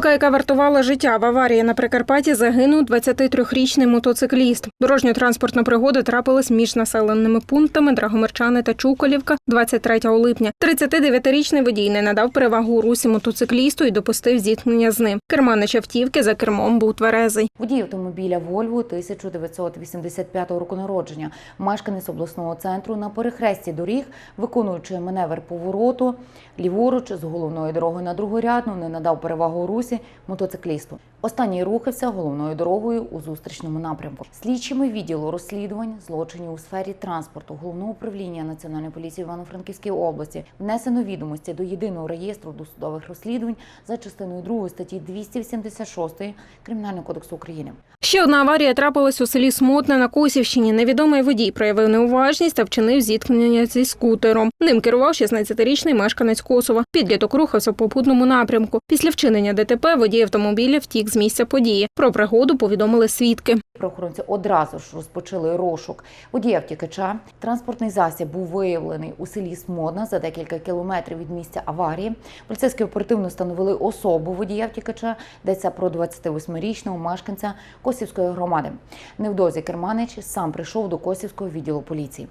Помилка, яка вартувала життя в аварії на Прикарпатті, загинув 23-річний мотоцикліст. Дорожньо-транспортна пригода трапилась між населеними пунктами Драгомирчани та Чуколівка 23 липня. 39-річний водій не надав перевагу у русі мотоциклісту і допустив зіткнення з ним. Керманич автівки за кермом був тверезий. Водій автомобіля Вольво 1985 року народження, мешканець обласного центру на перехресті доріг, виконуючи маневр повороту ліворуч з головної дороги на другорядну, не надав перевагу у русі мотоциклісту. Останній рухався головною дорогою у зустрічному напрямку. Слідчими відділу розслідувань злочинів у сфері транспорту головного управління Національної поліції Івано-Франківської області внесено відомості до єдиного реєстру досудових розслідувань за частиною 2 статті 286 Кримінального кодексу України. Ще одна аварія трапилась у селі Смотне на Косівщині. Невідомий водій проявив неуважність та вчинив зіткнення зі скутером. Ним керував 16-річний мешканець Косова. Підліток рухався в попутному напрямку. Після вчинення ДТП водій автомобіля втік з місця події. Про пригоду повідомили свідки. Правоохоронці одразу ж розпочали розшук водія втікача. Транспортний засіб був виявлений у селі Смодна за декілька кілометрів від місця аварії. Поліцейські оперативно встановили особу водія втікача. Йдеться про 28-річного мешканця Косівської громади. Невдовзі Керманич сам прийшов до Косівського відділу поліції.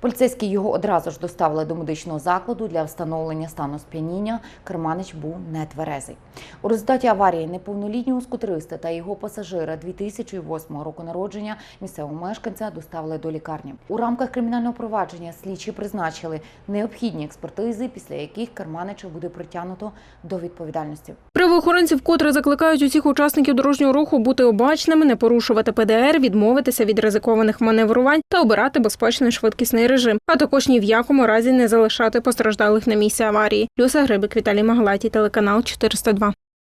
Поліцейські його одразу ж доставили до медичного закладу для встановлення стану сп'яніння. Керманич був нетверезий. У результаті аварії неповнолітнього скутериста та його пасажира 2008 року народження місцевого мешканця доставили до лікарні. У рамках кримінального провадження слідчі призначили необхідні експертизи, після яких Керманича буде притягнуто до відповідальності. Правоохоронці вкотре закликають усіх учасників дорожнього руху бути обачними, не порушувати ПДР, відмовитися від ризикованих маневрувань та обирати безпечний швидкісний режим, а також ні в якому разі не залишати постраждалих на місці аварії. Люса Грибик, Віталій Магалаті, телеканал 402.